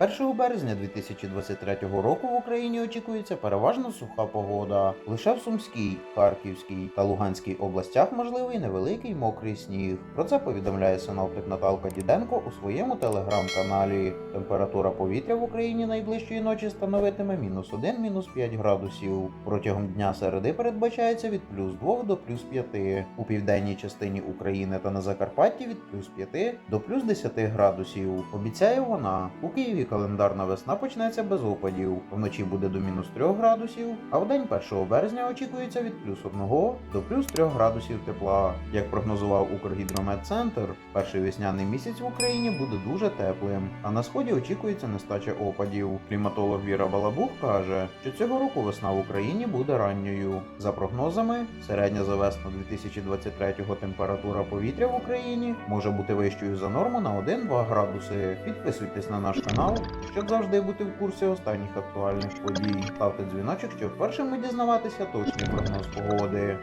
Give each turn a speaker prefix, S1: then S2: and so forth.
S1: 1 березня 2023 року в Україні очікується переважно суха погода. Лише в Сумській, Харківській та Луганській областях можливий невеликий мокрий сніг. Про це повідомляє синоптик Наталка Діденко у своєму телеграм-каналі. Температура повітря в Україні найближчої ночі становитиме мінус 1, мінус 5 градусів. Протягом дня середи передбачається від плюс 2 до плюс 5. У південній частині України та на Закарпатті від плюс 5 до плюс 10 градусів. Обіцяє вона. У Києві календарна весна почнеться без опадів. Вночі буде до мінус 3 градусів, а в день 1 березня очікується від плюс 1 до плюс 3 градусів тепла. Як прогнозував Укргідрометцентр, перший весняний місяць в Україні буде дуже теплим, а на сході очікується нестача опадів. Кліматолог Віра Балабух каже, що цього року весна в Україні буде ранньою. За прогнозами, середня за весну 2023-го температура повітря в Україні може бути вищою за норму на 1-2 градуси. Підписуйтесь на наш канал, щоб завжди бути в курсі останніх актуальних подій. Ставте дзвіночок, щоб першими дізнаватися точний прогноз погоди.